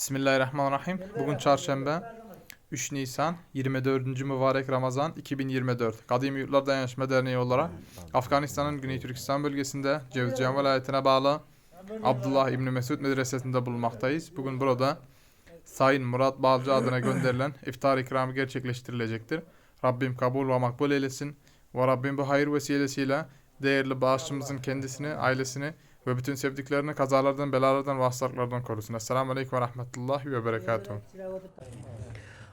Bismillahirrahmanirrahim. Bugün çarşamba 3 Nisan 24. mübarek Ramazan 2024. Kadim Yurtlar Dayanışma Derneği olarak Afganistan'ın Güney Türkistan bölgesinde Cevizcan velayetine bağlı Abdullah İbni Mesud Medresesi'nde bulunmaktayız. Bugün burada Sayın Murat Balcı adına gönderilen iftar ikramı gerçekleştirilecektir. Rabbim kabul ve makbul eylesin. Ve Rabbim bu hayır vesilesiyle değerli bağışçımızın kendisini, ailesini ve bütün sevdiklerini kazalardan, belalardan ve hastalıklardan korusun. Esselamu Aleyküm ve Rahmetullahi ve Berekatuhu.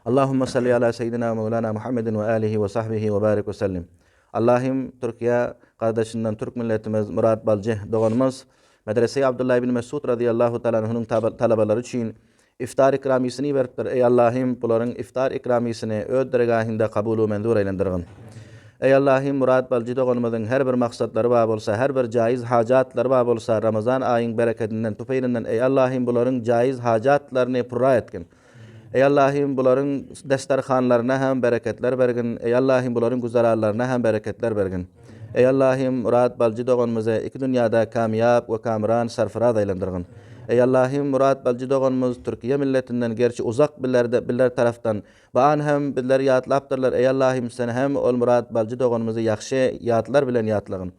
Allahümme salli ala seyyidina Mevlana Muhammedin ve alihi ve sahbihi ve barik ve sellim. Allah'ım Türkiye kardeşinden Türk milletimiz Murat Balcı doğanımız Medrese-i Abdullah bin Mesud radıyallahu tab- talabaları için iftar ikramisini veripdir. Ey Allah'ım bunların iftar ikramisini öz dergahinde kabulü mendur eylendirgin. Ey Allah'ım Murat Balcı doğanımızın her bir maksatları var olsa, her bir caiz hacatları var olsa Ramazan ayın bereketinden, tupeyninden ey Allah'ım bunların caiz hacatlarını purra etkin. Ey Allah'ım bunların destarxanlarına hem bereketler bergin. Ey Allah'ım bunların güzararlarına hem bereketler bergin. Ey Allah'ım Murat Balcı doğanımızı iki dünyada kamyap ve kamran sarfırad eylendirgin. Ey Allah'ım Murat Balcı doğanımız Türkiye milletinden gerçi uzak billerde biller taraftan baan hem biller yatlaptırlar. Ey Allah'ım sen hem ol Murat Balcı doğanımızı yaxşı yatlar bilen yatlagın.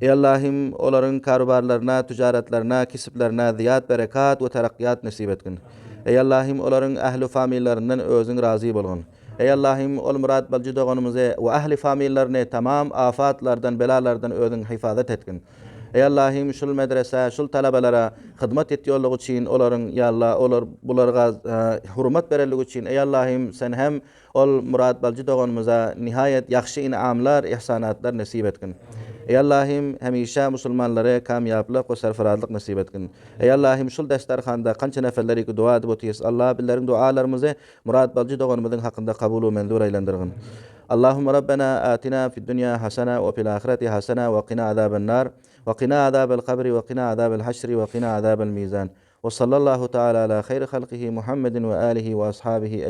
Ey Allah'ım onların karubarlarına, ticaretlerine, kisiplerine ziyat, berekat ve terakkiyat nasip etkin. Ey Allah'ım onların ehli famillerinden özün razı bolgun. Ey Allah'ım ol Murat Balcı ve ehli famillerine tamam afatlardan, belalardan özün hifazet etkin. Ey Allah'ım şul medrese, şul talabalara hizmet etýärligi için olaryň ya Allah olar bularga e, hurmat bereligi için ey Allah'ım sen hem ol Murat Balcı doğanımıza nihayet yaxşı inamlar, ihsanatlar nasip etkin. Ey Allah'ım hemişe musulmanlara kamyaplyk we serfaradlyk nasip etkin. Ey Allah'ım şul destarxanda kança neferleri ki dua edip otyes. Allah billerin dualarymyzy Murat Balcı doğanymyzyň hakynda kabul we mendur eylendirgin. Allahumma rabbana atina fid dunya hasana ve fil ahireti hasana ve qina azaban nar ve qina azabal qabri ve qina azabal haşri ve qina azabal mizan. Ve sallallahu taala ala hayri halqihi Muhammedin ve alihi ve ashabihi